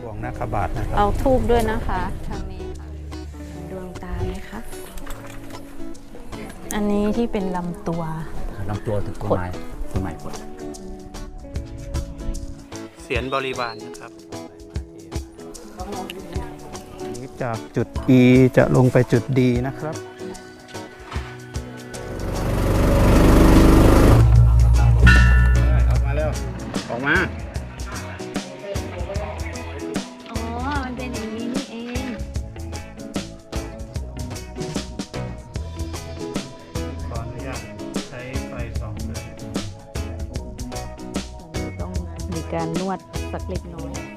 หลวงนาคบาทนะครับเอาทูบด้วยนะคะทางนี้ค่ะดวงตาไหมคะอันนี้ที่เป็นลำตัวลำตัวถึงตัวไม้ตัวไม้กดเสียนบริวารนะครับอันนี้จากจุด E จะลงไปจุด D นะครับ มา อ๋อ มันเป็นอย่างนี้นี่เอง ขออนุญาตใช้ไฟสองเลยต้องมีการนวดสักเล็กน้อย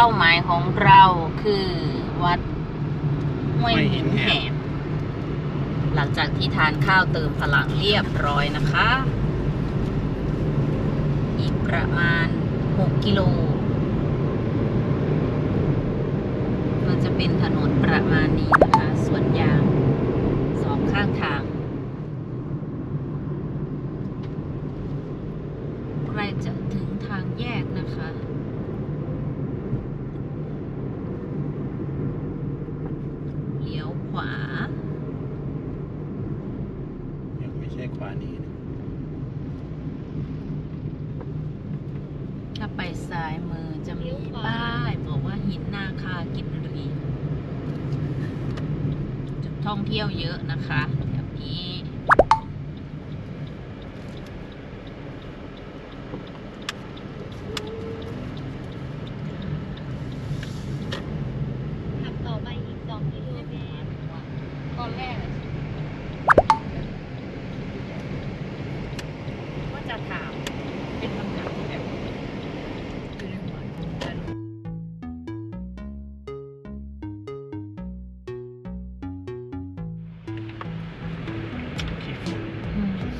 เป้าหมายของเราคือวัดห้วยหินแหบหลังจากที่ทานข้าวเติมพลังเรียบร้อยนะคะ อีกประมาณ 6 กิโล มันจะเป็นถนนประมาณนี้นะคะ สวนยางสองข้างทาง ใกล้จะถึงทางแยกนะคะ เลี้ย วขวา ยังไม่ใช่ขวานี้นะถ้าไปซ้ายมือจะมีป้ายบอกว่าหินนาคากินรี จุดท่องเที่ยวเยอะนะคะ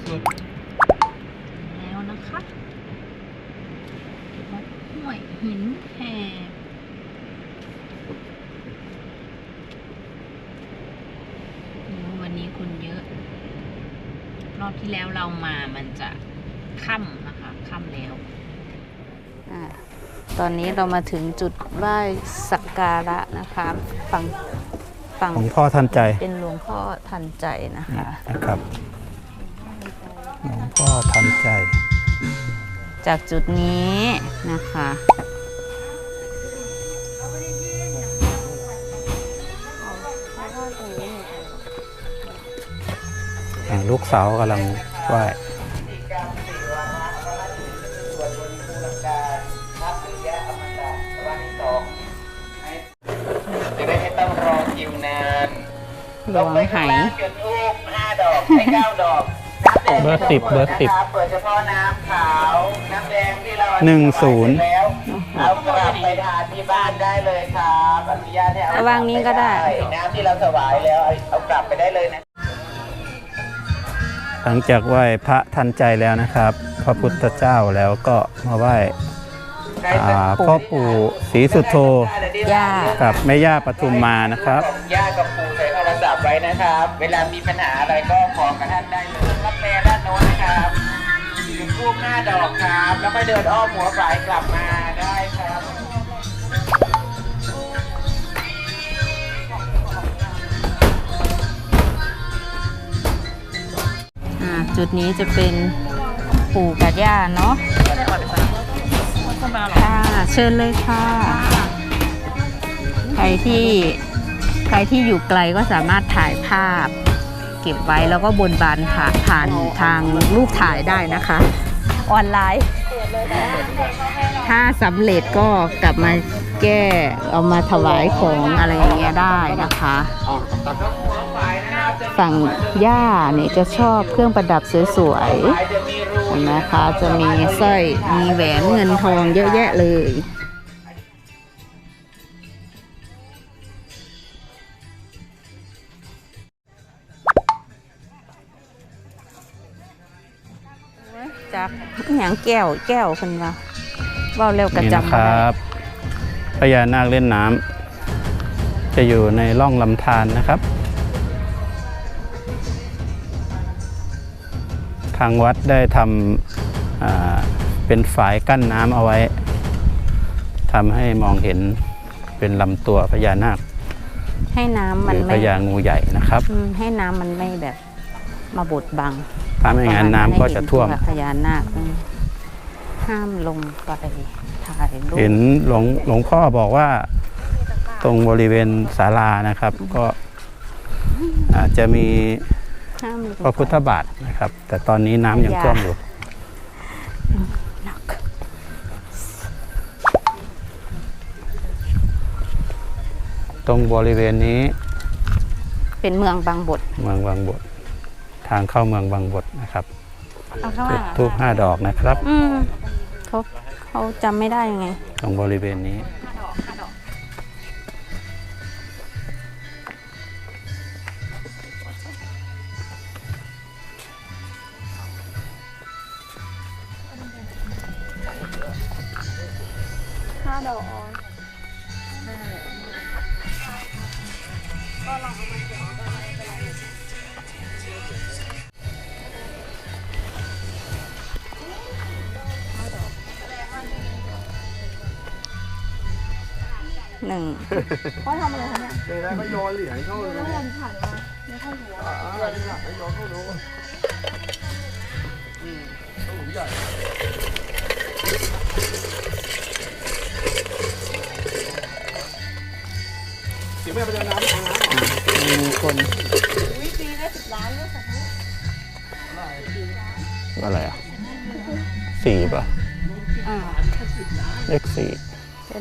สุดแล้วนะคะวัดห้วยหินแหบโอ้วันนี้คนเยอะ รอบที่แล้วเรามามันจะค่ำนะคะค่ำแล้วอ่าตอนนี้เรามาถึงจุดไหว้สักการะนะคะฝั่งฝั่งของพ่อทันใจ เป็นหลวงพ่อทันใจนะคะ นะครับ หลวงพ่อทันใจ จากจุดนี้นะคะอ่าลูกสาวกำลังไหว้จะได้ไม่ต้องรอคิวนานหลวงไหจุดทูบห้าดอกให้เก้าดอกน้ำแดง เบอร์สิบเบอร์สิบนะครับเปิดเฉพาะน้ำขาวน้ำแดงที่เราหนึ่งศูนย์แล้วเอากลับไปทานที่บ้านได้เลยครับอนุญาตให้เอาระวางนี้ก็ได้น้ำที่เราถวายแล้วเอาเอากลับไปได้เลยนะหลังจากไหว้พระทันใจแล้วนะครับ พระพุทธเจ้าแล้วก็มาไหว้อ่าพ่อปู่ศรีสุโธย่ากับแม่ย่าปทุมมานะครับของย่ากับปู่ใส่โท รศัพท์ไว้นะครับ เวลามีปัญหาอะไรก็ขอกับท่านได้เลยรับแม่ด้านโน้นนะครับจุดทูบหน้าดอกครับ แล้วก็เดินอ้อมหัวฝายกลับมาได้ครับอ่าจุดนี้จะเป็นปู่กับย่าเนาะค่ะ เชิญเลยค่ะ ใครที่ ใครที่อยู่ไกลก็สามารถถ่ายภาพ เก็บไว้แล้วก็บนบานผ่านผ่านทางรูปถ่ายได้นะคะ ออนไลน์ ถ้าสำเร็จก็กลับมาแก้เอามาถวายของอะไรอย่างเงี้ยได้นะคะฝั่งย่าเนี่ยจะชอบเครื่องประดับสวยๆเห็นไหมคะ จะมีสร้อยมีแหวนเงินทองเยอะแยะเลย หย่างแก้ว แก้วเพิ่นว่าเว้าแล้วก็นี่จำนะคบ่รัได้บพญานาคเล่นน้ำจะอยู่ในร่องลำธารนะครับ ทางวัดได้ทำอ่าเป็นฝายกั้นน้ำเอาไว้ทำให้มองเห็นเป็นลำตัวพญานาคให้น้ำหมันรือพไม่ญางูใหญ่นะครับ อืมให้น้ำมันไม่แบบ มาบดบัง ถ้าไม่งั้นน้ำก็จะท่วมให้เห็นพญานาคอืมห้ามลงไปถ่ายรูปเห็นหลวงหลวงพ่อบอกว่าตรงบริเวณศาลานะครับ ก็อาจจะมีห้ามลงพระพุทธบาทนะครับ แต่ตอนนี้น้ำยังท่วมอยู่ตรงบริเวณนี้ เป็นเมืองบางบดเมืองบางบท ทางเข้าเมืองบางบทนะครับเอาข้างจุล่าดงทูบห้าดอกนะครับ อืมเขาเขาจำไม่ได้ยังไง ตรงบริเวณนี้ ห นึ่งมี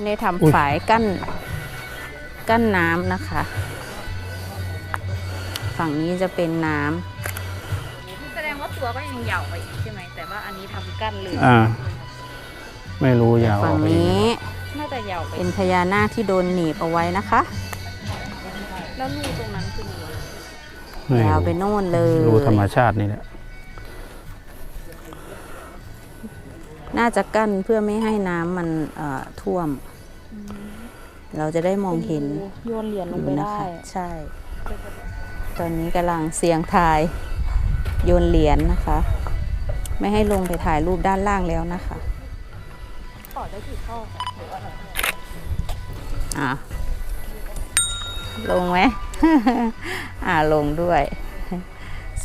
ได้อุ๊ยทำฝายกั้น กั้นน้ำนะคะ ฝั่งนี้จะเป็นน้ำแสดงว่าตัวก็ยังยาวไปอีกใช่ไหมแต่ว่าอันนี้ทำกั้นเลยอ่า ไม่รู้ยาวอฝั่องกไปยังไงนี้น่าจะยาวไปเป็นพญานาคที่โดนหนีบเอาไว้นะคะ แล้วลูกตรงนั้นคืออะไรไม่ยาวไปรู้โน่นเลยรู้ธรรมชาตินี่แหละน่าจะกั้นเพื่อไม่ให้น้ำมันเอ่อท่วม เราจะได้มองเห็นโยนเหรียญลงไปดูนะได้คะใช่ ตอนนี้กำลังเสียงทายโยนเหรียญนะคะ ไม่ให้ลงไปถ่ายรูปด้านล่างแล้วนะคะต่อได้กี่ข้ออะลงไหมอ่าลงด้วย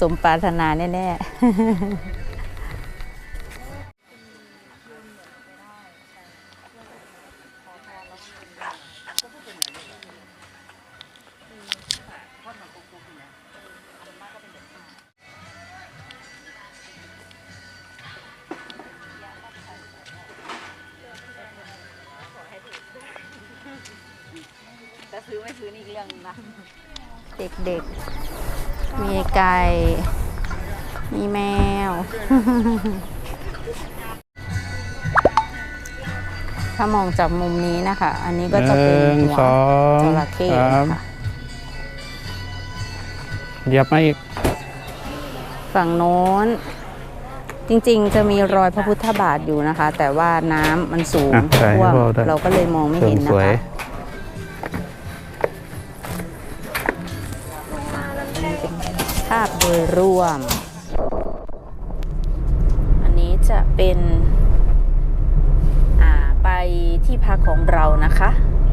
สมปรารถนาแน่ ๆ ซื้อไม่ซื้อนี่อีกเรื่องนะ เด็กๆ มีไก่ มีแมว ถ้ามองจากมุมนี้นะคะ อันนี้ก็จะเป็นหนึ่งหัวสองจระเข้สาม ค่ะ เหยียบมาอีก ฝั่งโน้น จริงๆ จะมีรอยพระพุทธบาทอยู่นะคะ แต่ว่าน้ำมันสูงอะใส่ท่วมให้พ่อด้วยเราก็เลยมองไม่เสริเห็มนสนะวย คะ โดยรวม อันนี้จะเป็นอ่าไปที่พักของเรานะคะ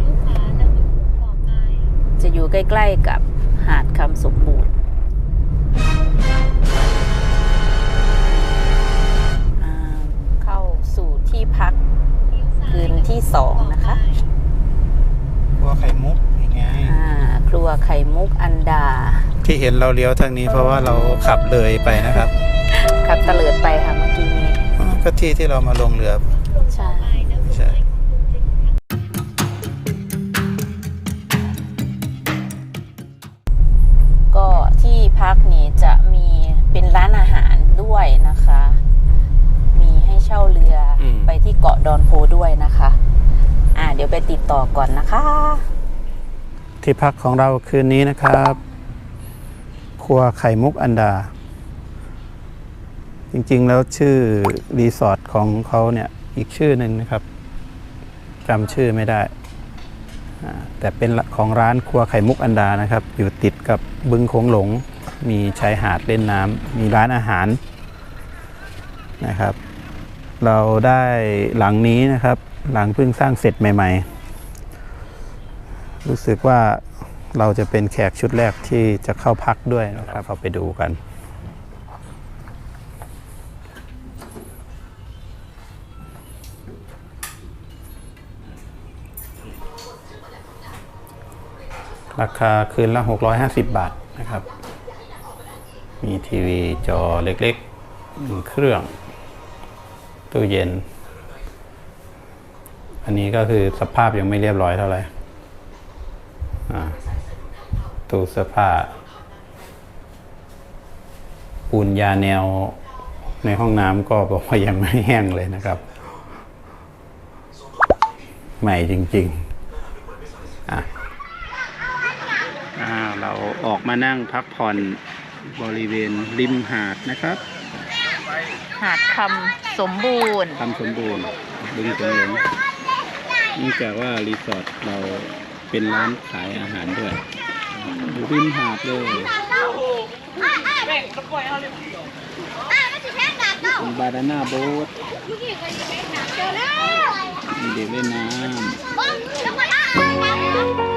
ลูกค้าจะมีกลุ่มต่อไปจะอยู่ใกล้ ๆกับหาดคำสมบูรณ์อ่าเข้าสู่ที่พักคืนที่สองนะคะครัวไข่มุกยังไงอ่าครัวไข่มุกอันดา ที่เห็นเราเลี้ยวทางนี้เพราะว่าเราขับเลยไปนะครับ ขับตะเลิดไปค่ะเมื่อกี้นี้ก็ที่ที่เรามาลงเรือใช่ไม่ใช่ก็ที่พักนี้จะมีเป็นร้านอาหารด้วยนะคะ มีให้เช่าเรืออมไปที่เกาะดอนโพด้วยนะคะ อ่า เดี๋ยวไปติดต่อก่อนนะคะ ที่พักของเราคืนนี้นะครับค รัวไข่มุกอันดา จริงๆแล้วชื่อรีสอร์ทของเขาเนี่ยอีกชื่อหนึ่งนะครับจำชื่อไม่ได้ แต่เป็นของร้านครัวไข่มุกอันดานะครับ อยู่ติดกับบึงโขงหลง มีชายหาดเล่นน้ำมีร้านอาหารนะครับ เราได้หลังนี้นะครับ หลังเพิ่งสร้างเสร็จใหม่ ๆ รู้สึกว่า เราจะเป็นแขกชุดแรกที่จะเข้าพักด้วยนะครับเข้าไปดูกันราคาคืนละ 650 บาทนะครับ มีทีวีจอเล็กๆหนึ่งเครื่อง ตู้เย็น อันนี้ก็คือสภาพยังไม่เรียบร้อยเท่าไหร่ ตู้เสื้อผ้าปูนยาแนวในห้องน้ำก็บอกว่ายังไม่แห้งเลยนะครับ ใหม่จริงๆอะอ่าเราออกมานั่งพักผ่อนบริเวณริมหาดนะครับ หาดคำสมบูรณ์ทำสมบูรณ์บึงสงหลงเนื่องจากว่ารีสอร์ทเราเป็นร้านขายอาหารด้วย อยู่ริมหาดเลยแเาเลป็นบาดาน่าโบ๊ทเด็กเล่นน้ำ